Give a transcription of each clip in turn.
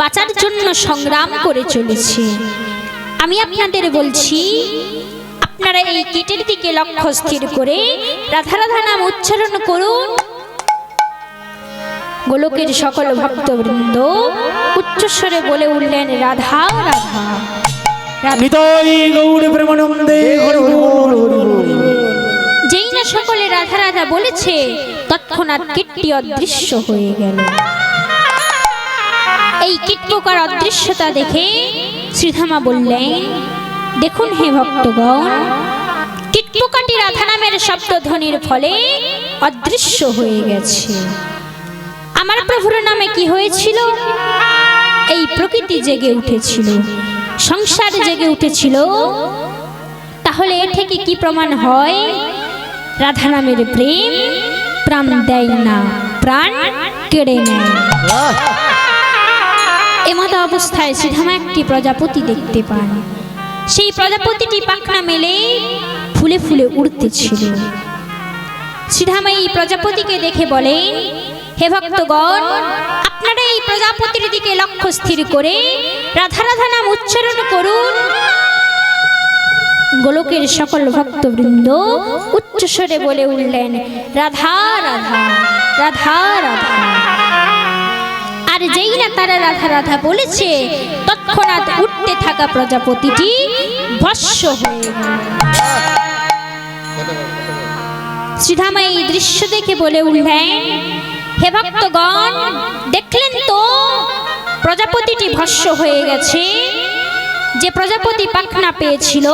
বাঁচার জন্য সংগ্রাম করে চলেছে। আমি আপনাদের বলছি আপনারা এই কীটের দিকে লক্ষ্য স্থির করে রাধা রাধা নাম উচ্চারণ করুন। গোলকের সকল ভক্তবৃন্দ উচ্চস্বরে বলে উঠলেন রাধা রাধা। যেই না সকলে রাধা রাধা বলেছে তৎক্ষণাৎ কীটটি অদৃশ্য হয়ে গেল। এই কীটপোকার অদৃশ্যতা দেখে শ্রীধামা বললেন, দেখুন হে ভক্তগণ, কীটপোকাটি রাধা নামের শব্দধ্বনির ফলে অদৃশ্য হয়ে গেছে। আমার প্রভুর নামে কি হয়েছিল? এই প্রকৃতি জেগে উঠেছিল, সংসার জেগে উঠেছিল। তাহলে এ থেকে কি প্রমাণ হয়? রাধা নামের প্রেম প্রাণ দেয় না, প্রাণ কেড়ে নেয়। এমত অবস্থায় শ্রীধামা একটি প্রজাপতি দেখতে পান। সেই প্রজাপতিটি পাখনা মেলে ফুলে ফুলে উড়তেছিল। শ্রীধামা এই প্রজাপতিকে দেখে বলেন, হে ভক্তগণ, আপনারা এই প্রজাপতির দিকে লক্ষ্য স্থির করে রাধা রাধা নাম উচ্চারণ করুন। গোলকের সকল ভক্তবৃন্দ উচ্চস্বরে বলে উঠলেন, রাধা রাধা রাধা রাধা। আর যেই না তারা রাধা রাধা বলেছে, তৎক্ষণাৎ উঠতে থাকা প্রজাপতিটি ভস্য হয়ে শ্রীধামা এই দৃশ্য দেখে বলে উঠলেন, হে ভক্তগণ, দেখলেন তো, প্রজাপতিটি ভস্য হয়ে গেছে। যে প্রজাপতি পাখনা পেয়েছিল,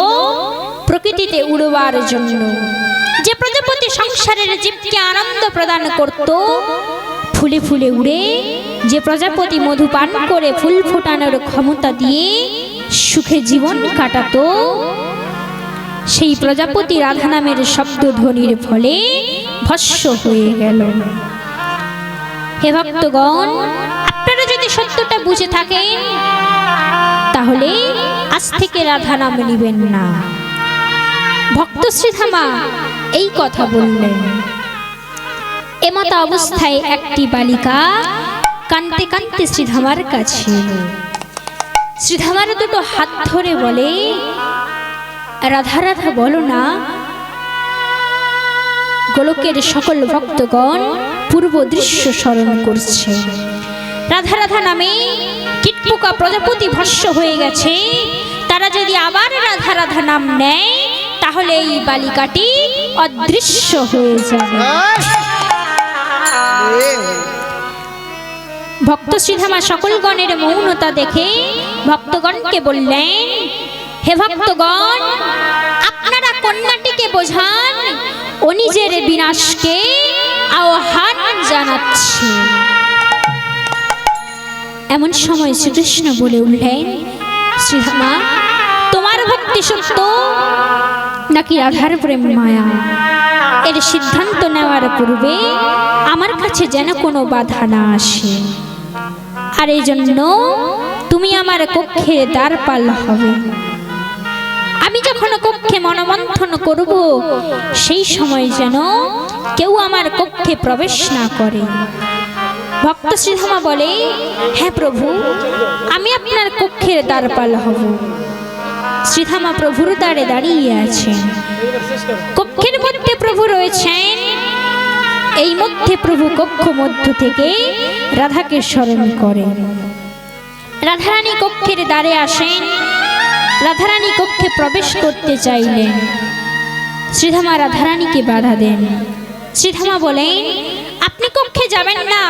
প্রকৃতিতে উড়বার জন্য। যে প্রজাপতি সংসারের জীবকে আনন্দ প্রদান করত ফুলে ফুলে উড়ে, যে প্রজাপতি মধু পান করে ফুল ফোটানোর ক্ষমতা দিয়ে সুখে জীবন কাটাতো, সেই প্রজাপতি রাধা নামের শব্দ ধ্বনির ফলে ভস্য হয়ে গেল। হে ভক্তগণ, আপনারা যদি সত্যটা বুঝে থাকেন, তাহলে আজ থেকে রাধা নাম নিবেন না। ভক্ত শ্রীধামা এই কথা বললেন। এমত অবস্থায় একটি বালিকা কানতে কানতে শ্রীধামার কাছে শ্রীধামার দুটো হাত ধরে বলে, রাধা রাধা, বলো না, গোলকের সকল ভক্তগণ পূর্ব দৃশ্য স্মরণ করছে। রাধা রাধা নামে কীটপোকা প্রজাপতি ভস্য হয়ে গেছে। তারা যদি আবার রাধা রাধা নাম নেয়, তাহলে এই বালিকাটি অদৃশ্য হয়ে যাবে। ভক্ত শ্রীধামা সকল গণের মৌনতা দেখে ভক্তগণকে বললেন, হে ভক্তগণ, আপনারা কন্যাটিকে বোঝান, ও নিজের বিনাশকে আহ্বান জানাচ্ছে এমন সময় শ্রীকৃষ্ণ বলে উঠলেন, শ্রীধামা, তোমার ভক্তি সত্য নাকি রাধার প্রেম মায়া? এর সিদ্ধান্ত নেওয়ার পূর্বে আমার কাছে যেন কোনো বাধা না আসে। আর এই জন্য তুমি আমার কক্ষে দ্বারপাল হবে। আমি যখন কক্ষে মনোমন্থন করব, সেই সময় যেন কেউ আমার কক্ষে প্রবেশ না করে। ভক্ত শ্রীধামা বলে হ্যাঁ প্রভু, আমি আপনার কক্ষের দ্বারপাল হব। শ্রীধামা প্রভুর দ্বারে দাঁড়িয়ে আছেন। মধ্যে প্রভু রয়েছেন, এই মধ্যে প্রভু কক্ষ মধ্য থেকে রাধাকে স্মরণ করেন। রাধারানী কক্ষের দ্বারে আসেন, রাধারানী কক্ষে প্রবেশ করতে চাইলেন। শ্রীধামা রাধারানীকে বাধা দেন। শ্রীধামা বলেন, আপনি কক্ষে যাবেন না।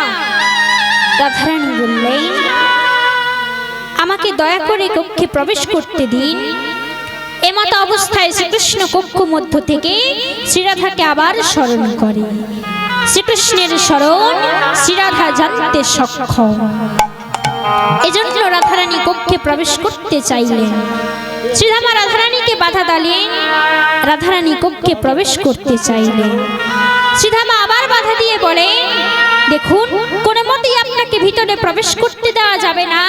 রাধারানী বললেন, আমাকে দয়া করে কক্ষে প্রবেশ করতে দিন। এমত অবস্থায় শ্রীকৃষ্ণ কক্ষ মধ্য থেকে শ্রীরাধাকে আবার স্মরণ করে। শ্রীকৃষ্ণের স্মরণ শ্রীরাধা জানতে সক্ষম। এজন্য রাধারানী কক্ষে প্রবেশ করতে চাইলেন। শ্রীরামা রাধারানীকে বাধা দিলেন রাধারানী কক্ষে প্রবেশ করতে চাইলেন। শ্রীধামা আবার বাধা দিয়ে বলে, দেখুন কোনো মতেই আপনাকে ভিতরে প্রবেশ করতে দেওয়া যাবে না।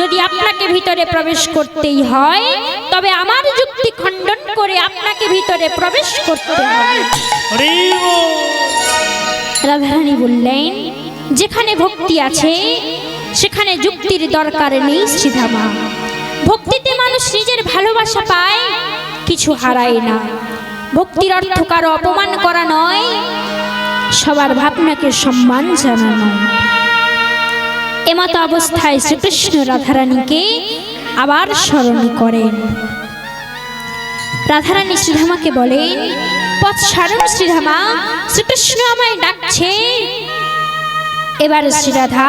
যদি আপনাকে ভিতরে প্রবেশ করতেই হয়, তবে আমার যুক্তি খণ্ডন করে আপনাকে ভিতরে প্রবেশ করতে হবে। বললেন, যেখানে ভক্তি আছে, সেখানে যুক্তির দরকার নেই, শ্রীধামা। ভক্তিতে মানুষ নিজের ভালোবাসা পায়, কিছু হারায় না। ভক্তির অর্থ কারও অপমান করা নয়, সবার ভাবনাকে সম্মান জানানো। এমত অবস্থায় শ্রীকৃষ্ণ রাধারানীকে আবার স্মরণ করেন। রাধারানী শ্রীধামাকে বলেন পথ সারণ শ্রীধামা, শ্রীকৃষ্ণ আমায় ডাকছে। এবার শ্রীরাধা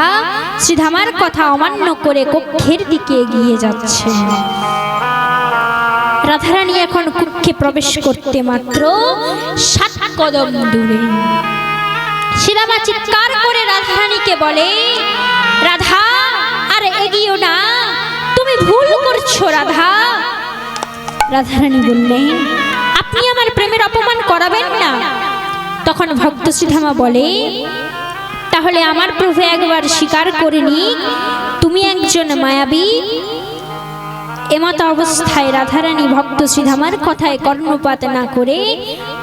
শ্রীধামার কথা অমান্য করে কক্ষের দিকে এগিয়ে যাচ্ছে। রাধারানী এখন কক্ষে প্রবেশ করতে মাত্র সাত কদম দূরে। শ্রীরামা চিৎকার করে রাধারানীকে বলে, রাধা, আর এগিয়েও না। তুমি ভুল করছ, রাধা। রাধারানী বললেন আপনি আমার প্রেমের অপমান করাবেন না। তখন ভক্ত শ্রীধামা বলে, তাহলে আমার প্রভু একবার স্বীকার করেনি তুমি একজন মায়াবী। এমত অবস্থায় রাধারানী ভক্ত শ্রীধামার কথায় কর্ণপাত না করে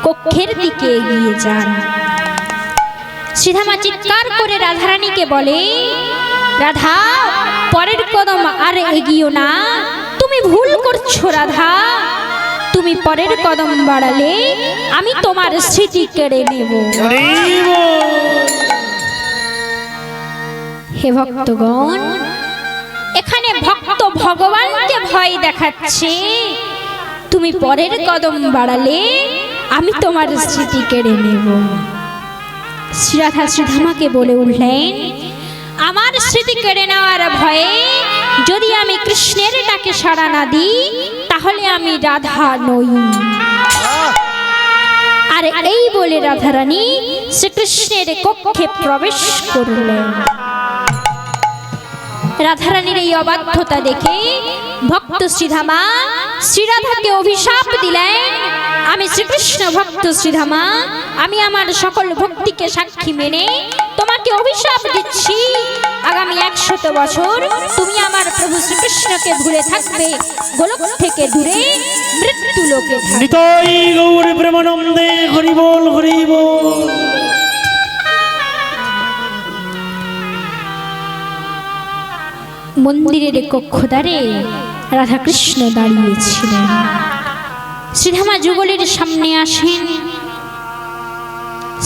কক্ষের দিকে এগিয়ে যান। শ্রীধামা চিৎকার করে রাধারানীকে বলে রাধা পরের কদম আর এগিয়েও না। তুমি ভুল করছ রাধা। তুমি পরের কদম বাড়ালে আমি তোমার স্মৃতি কেড়ে নেব। হে ভক্তগণ এখানে ভক্ত ভগবানকে ভয় দেখাচ্ছে। তুমি পরের কদম বাড়ালে আমি তোমার স্মৃতি কেড়ে নেব। শ্রীরাধা শ্রীধামাকে বলে উঠলেন আমার স্মৃতি কেড়ে নেওয়ার ভয়ে যদি আমি কৃষ্ণের ডাকে সাড়া না দিই তাহলে আমি রাধা নই। আর এই বলে রাধারানী শ্রীকৃষ্ণের কক্ষে প্রবেশ করলেন। রাধারানীর এই অবাধ্যতা দেখে ভক্ত শ্রীধামা শ্রীরাধাকে অভিশাপ দিলেন। আমি শ্রীকৃষ্ণ ভক্ত শ্রীধামা আমি আমার সকল ভক্তিকে সাক্ষী মেনে তোমাকে অভিশাপ দিচ্ছি। আগামী একশত বছর তুমি আমার প্রভু শ্রীকৃষ্ণকে ভুলে থাকবে গোলক থেকে দূরে মৃত্যু লোকে। নিতাই গৌর প্রেমানন্দে মন্দিরের কক্ষদ্বারে রাধাকৃষ্ণ দাঁড়িয়েছিলেন। শ্রীধামা যুগলের সামনে আসেন।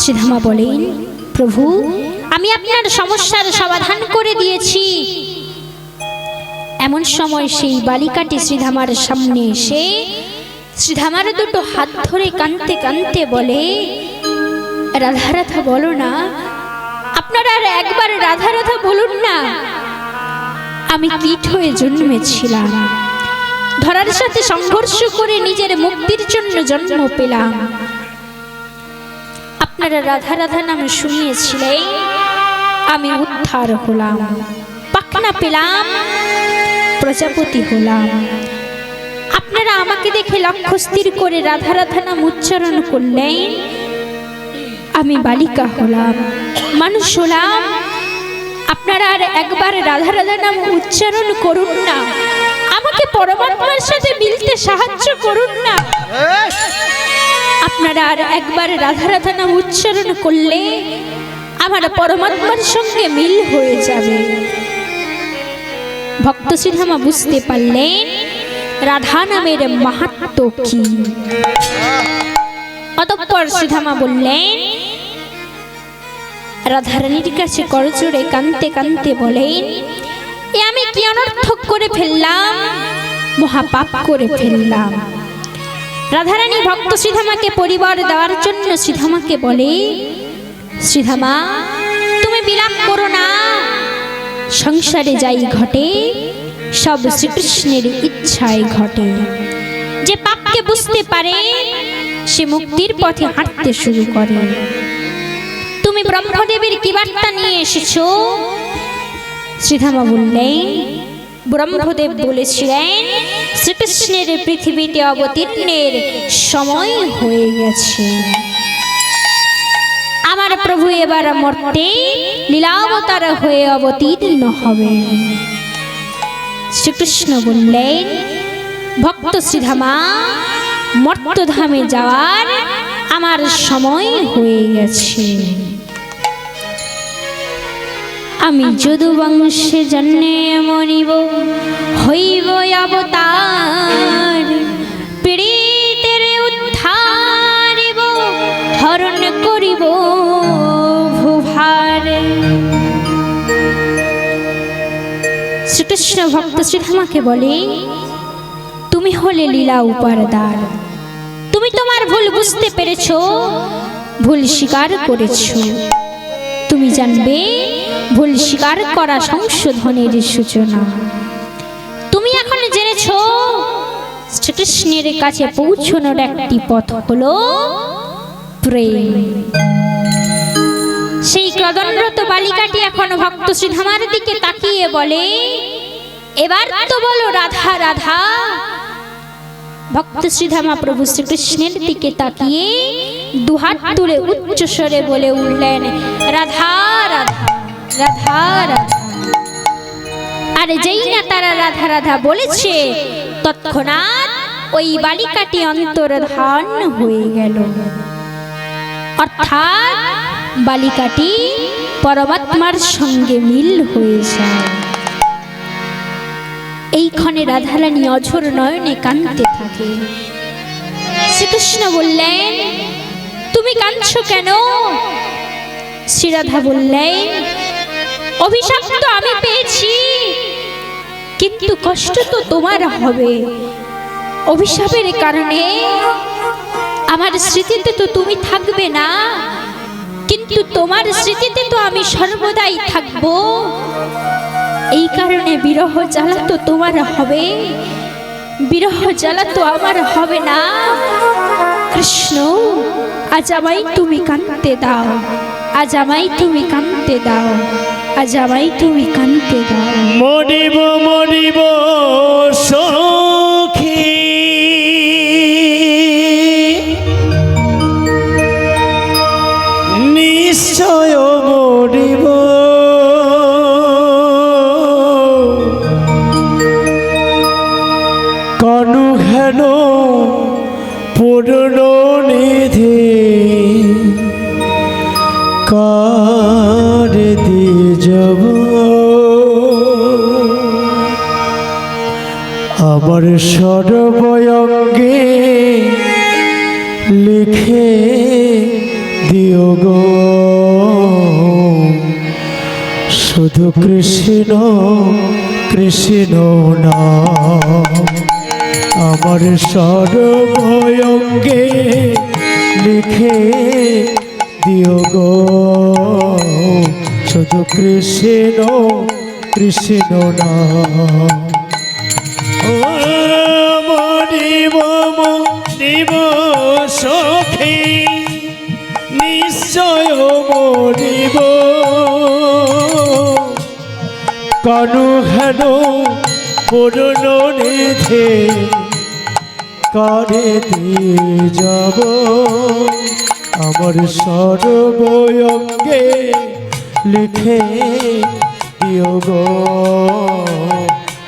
শ্রীধামা বলেন, প্রভু, আমি আপনার সমস্যার সমাধান করে দিয়েছি। এমন সময় সেই বালিকাটি শ্রীধামার সামনে এসে শ্রীধামার দুটো হাত ধরে কানতে কানতে বলে রাধা রাধা বলো না, আপনারা আর একবার রাধা রাধা বলুন না। আমি কীট হয়ে জন্মেছিলাম। ধরার সাথে সংঘর্ষ করে নিজের মুক্তির জন্য জন্ম পেলাম। আপনারা রাধা রাধা নাম শুনিয়েছিলেন, আমি উদ্ধার হলাম। পাকনা পেলাম, প্রজাপতি হলাম। আপনারা আমাকে দেখে লক্ষ্য স্থির করে রাধা রাধা নাম উচ্চারণ করলেন, আমি বালিকা হলাম, মানুষ হলাম আপনারা আর একবার রাধা রাধা নাম উচ্চারণ করুন না। আমাকে পরমাত্মার সাথে মিলতে সাহায্য করুন না। আপনারা আর একবার রাধা রাধা নাম উচ্চারণ করলে আমার পরমাত্মার সঙ্গে মিল হয়ে যাবে। ভক্ত শ্রীধামা বুঝতে পারলেন, রাধা নামের মাহাত্ম কি। অতঃপর শ্রীধামা বললেন রাধারানীর কাছে করজোড়ে কানতে কানতে বলেন এ আমি কি অনর্থক করে ফেললাম? মহাপাপ করে ফেললাম। রাধারানী ভক্ত শ্রীধামাকে পরিবার দেওয়ার জন্য শ্রীধামাকে বলে শ্রীধামা তুমি বিলাপ করো না। সংসারে যাই ঘটে, সব শ্রীকৃষ্ণের ইচ্ছায় ঘটে। যে পাপকে বুঝতে পারে, সে মুক্তির পথে হাঁটতে শুরু করে। তুমি ব্রহ্মদেবের কি বার্তা নিয়ে এসেছ? শ্রীধামা বললেন, ব্রহ্মদেব বলেছিলেন, শ্রীকৃষ্ণের পৃথিবীতে অবতীর্ণের সময় হয়ে গেছে। আমার প্রভু এবার মর্তে লীলাবতার হয়ে অবতীর্ণ হবে শ্রীকৃষ্ণ বললেন, ভক্ত শ্রীধামা, মর্তধামে যাওয়ার আমার সময় হয়ে গেছে। আমি যদু বংশে জন্মে মরিব, হইব অবতার। পীড়িতের উদ্ধারিব, হরণ করিব ভুভার। শ্রীকৃষ্ণ ভক্ত শ্রীধামাকে বলে, তুমি হলে লীলা উপারদার। তুমি তোমার ভুল বুঝতে পেরেছ, ভুল স্বীকার করেছ। তুমি জানবে ভুল স্বীকার করা সংশোধনের সূচনা। তুমি এখন জেনেছ, শ্রীকৃষ্ণের কাছে পৌঁছানোর একটি পথ হলো প্রেম। সেই ক্রদনরত বালিকাটি এখন ভক্ত শ্রীধামার দিকে তাকিয়ে বলে, এবার তো বলো রাধা রাধা। ভক্ত শ্রীধামা প্রভু শ্রীকৃষ্ণের দিকে তাকিয়ে দুহাত তুলে উচ্চ স্বরে বলে উঠলেন, রাধা রাধা। আর যেই না তারা রাধা রাধা বলেছে, তৎক্ষণাৎ ওই বালিকাটি হয়ে গেল। অর্থাৎ বালিকাটি পরমাত্মার সঙ্গে মিল হয়ে যায়। এইক্ষণে রাধারানী অঝোর নয়নে কাঁদতে থাকে। শ্রীকৃষ্ণ বললেন, তুমি কাঁদছো কেন? শ্রীরাধা বললেন অভিশাপ তো আমি পেয়েছি। কিন্তু কষ্ট তো তোমার হবে। অভিশাপের কারণে আমার স্মৃতিতে তো তুমি থাকবে না। কিন্তু তোমার স্মৃতিতে তো আমি সর্বদাই থাকব। এই কারণে বিরহ জ্বালা তো তোমার হবে। বিরহ জ্বালা তো আমার হবে না। কৃষ্ণ, আজ আমায় তুমি কাঁদতে দাও। আজ আমায় তুমি কাঁদতে দাও। আজ আমায় তুমি কানতে দাও। মরিব মরিব সখী আমার সর্বয়ঙ্গে লিখে দিও গো। শুধু কৃষ্ণ কৃষ্ণ না আমার সর্বয়ঙ্গে লিখে দিও গো। শুধু কৃষ্ণ কৃষ্ণ না সখী নিশ্চয় মরিব। কানু হেন পুরন নিধে করে দিয়ে যাব আমার সর্বয়ঙ্গে লিখে দিও গো।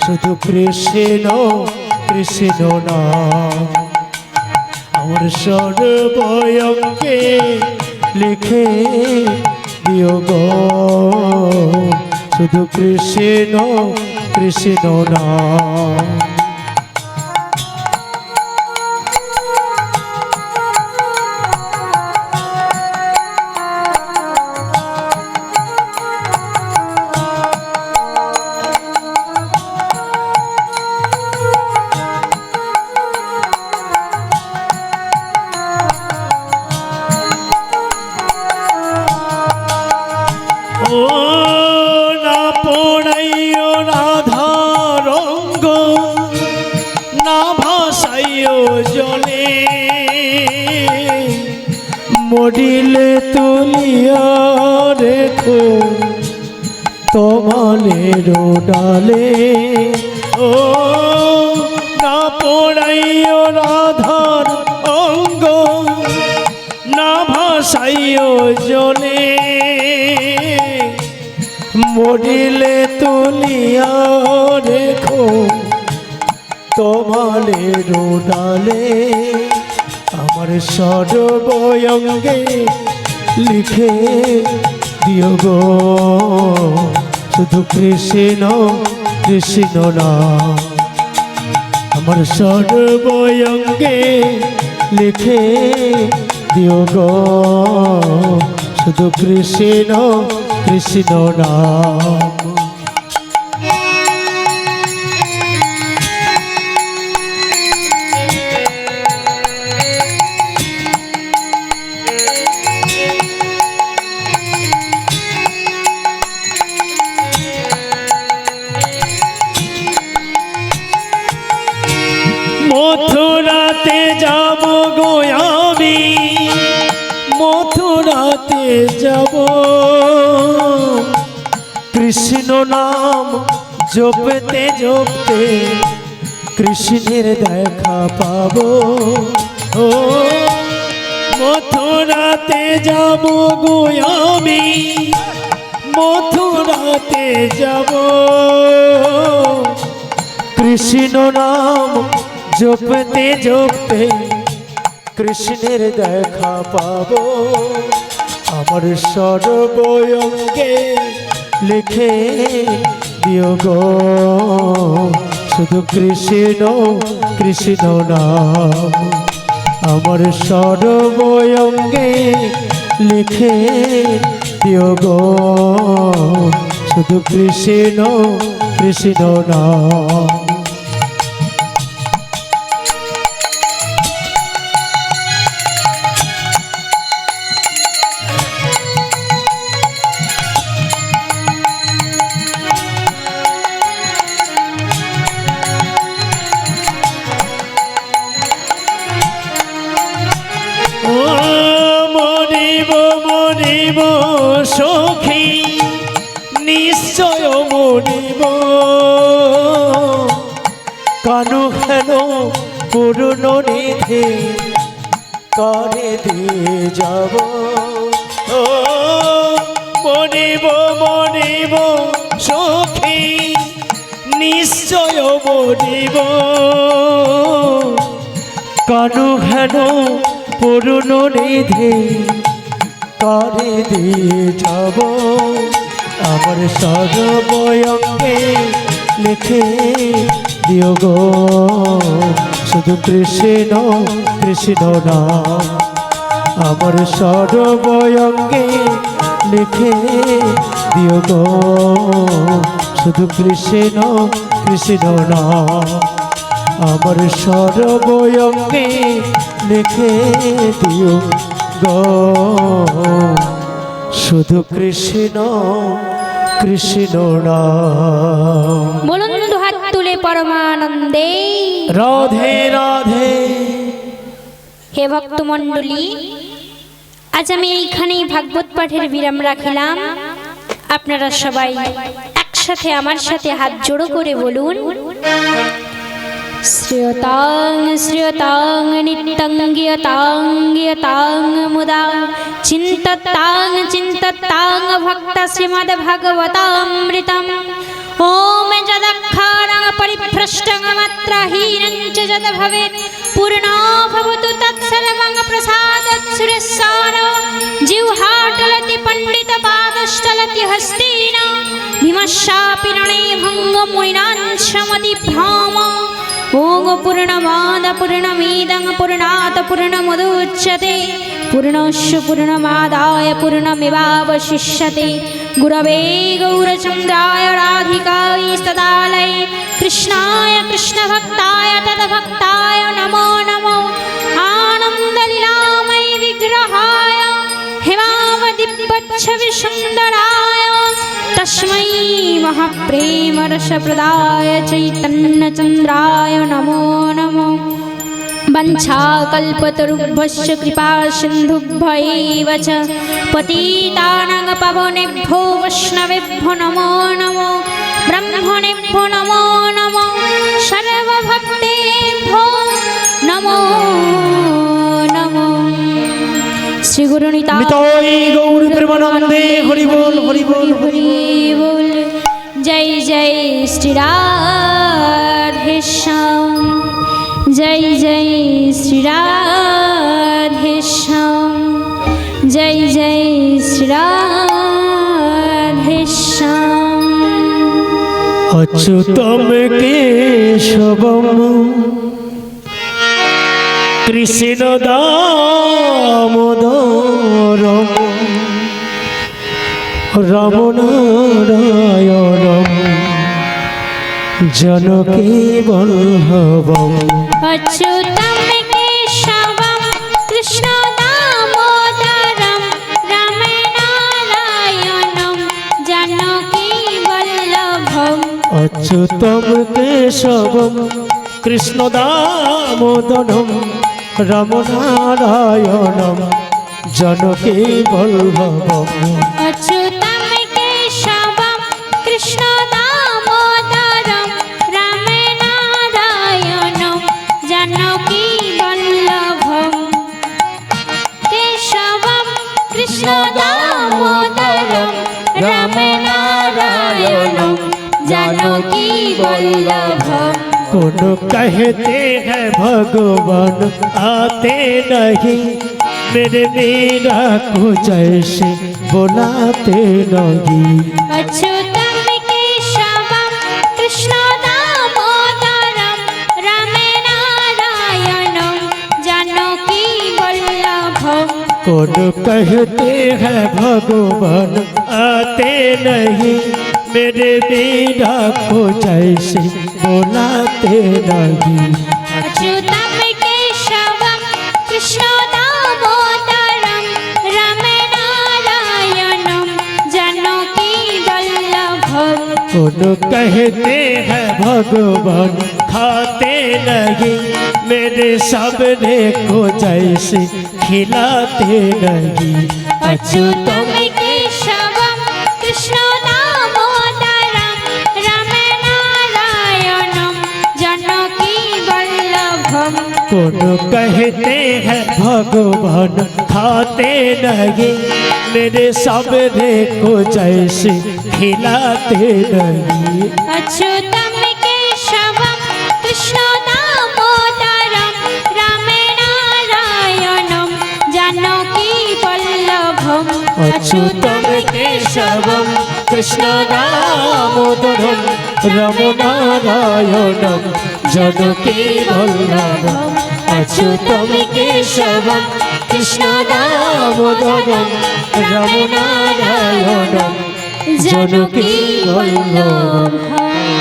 শুধু কৃষ্ণ কৃষ্ণ না আমার সর্বয়কে লিখে দিও গো। শুধু কৃষ্ণ কৃষ্ণ না না পড়াইও রাধার অঙ্গ, না ভাসাইও জলে। মরিলে তুলিয়া রেখো তোমালে ডালে আমার সর্বয়ঙ্গে লিখে দিও গো। শুধু কৃষ্ণ কৃষ্ণ নাম। আমার সর্বয়ঙ্গে লিখে দিও গো। শুধু কৃষ্ণ কৃষ্ণ নাম। জপতে জপতে কৃষ্ণের দেখা পাবো। ও, মথুরাতে যাব গো আমি, মথুরাতে যাব। কৃষ্ণ নাম জপতে জপতে কৃষ্ণের দেখা পাবো। আমার সর্বয়ঙ্গে লিখে দিও গো। শুধু কৃষ্ণ কৃষ্ণ নাম আমার সর্বয়ঙ্গে লিখে দিও গো। শুধু কৃষ্ণ কৃষ্ণ নাম মরিব কানু হেন পুরন নিধে কানে দিয়ে যাব। ও মরিব মরিব সখী, নিশ্চয় মরিব কানু হেন পুরন নিধে কারে দিয়ে যাব। আমার সর্বয়ঙ্গে লিখে দিও গো। শুধু কৃষ্ণ কৃষ্ণ নাম আমার সর্বয়ঙ্গে লিখে দিও গো। শুধু কৃষ্ণ কৃষ্ণ নাম আমার সর্বয়ঙ্গে লিখে দিও গো। শুধু কৃষ্ণ কৃষ্ণ বলুন বলুন দুহাত তুলে পরমানন্দে। রাধে রাধে। হে ভক্তমণ্ডলী আজ আমি এইখানেই ভাগবত পাঠের বিরাম রাখিলাম। আপনারা সবাই একসাথে আমার সাথে হাত জোড়ো করে বলুন। শ্রিয়তাং শ্রিয়তাং নিত্যং গিয়তাং গিয়তাং মুদা চিন্ততাং চিন্ততাং ভক্ত শ্রীমদ ভগবতামৃতম ওম যদক্ষারং পরিভ্রষ্টং মাত্রাহীনং চ যদ ভवेत् পূর্ণো ভবতু তৎসর্বং প্রসাদৎ সুরসার জিহ্বাটলতি পণ্ডিত পাদশ্চলতি হস্তেন ভীমশাপি ओम पूर्णमादपूर्णमीदं पूर्णात् पूर्णमुदुच्यते पूर्णस्य पूर्णमादाय पूर्णमिवावशिष्यते गुरवे गौरचन्द्राय राधिकायै सदालये कृष्णाय कृष्णभक्ताय तद्भक्ताय नमो नमो आनन्दलीलामयि विग्रहाय हिमावदिपच्छविसुन्दराय तस्मै महाप्रेमरसप्रदाय चैतन्यचन्द्राय नमो नमो वञ्छाकल्पतरुभ्यश्च कृपा सिन्धुभ्यैव च पतितानां पवनेभ्यो वैष्णवेभ्यो नमो नमो ब्रह्मणेभ्यो नमो नमो सर्वभक्तेभ्यो नमो नमो শ্রীগুরুনিতা নিতাই গৌর প্রেমানন্দে হরি বল হরি বল হরি হরি বল জয় জয় শ্রী রাধে শ্যাম। জয় জয় শ্রী রাধে শ্যাম। জয় জয় শ্রী রাধে শ্যাম। অচ্যুতম কেশবম, কৃষ্ণ দামোদরম রমনারায়ণম জনকী বল হব। অচ্যুতম কেশব কৃষ্ণ দামোদরম রম নারায়ণম জনকী বল্লভ कहते हैं भगवान आते नहीं। मेरे मीरा को जैसे बुलाते नहीं। कौन कहते हैं भगवान आते नहीं। मेरे मीरा को जैसे बुलाते नहीं अच्युतं केशवं कृष्णदामोदरं रमणारायणं जानकीवल्लभम् कौन कहते हैं भगवान खाते नहीं मेरे सबने को जैसे खिलाते नहीं अच्युतं केशवं कृष्णदामोदरं कौन कहते हैं भगवान खाते नहीं। मेरे सामने को जैसे खिलाते नहीं। अच्युतम के शव कृष्ण नाम दामोदरम रामेणारायणम जानकी वल्लभम अच्युतम के शवम कृष्ण সদরম রম নারায়ণম জনকেবল নাম অচ্যুতম কেশব কৃষ্ণ দামোদরম রম নারায়ণ জনকেবল নাম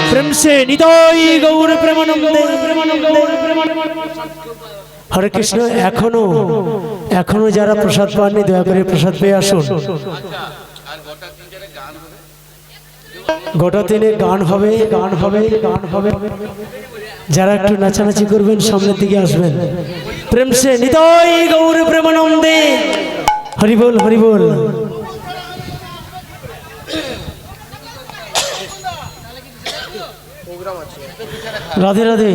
প্রেম সে নিদয়, গৌর প্রেমানন্দে। হরে কৃষ্ণ, এখনও এখনও যারা প্রসাদ পাননি, দয়া করে প্রসাদ পেয়ে আসুন। গোটা দিনে গান হবে গান হবে গান হবে। যারা একটু নাচানাচি করবেন, সামনের দিকে আসবেন। প্রেম সে নিতাই গৌর প্রেমানন্দে। হরিবল হরিবল রাধে রাধে।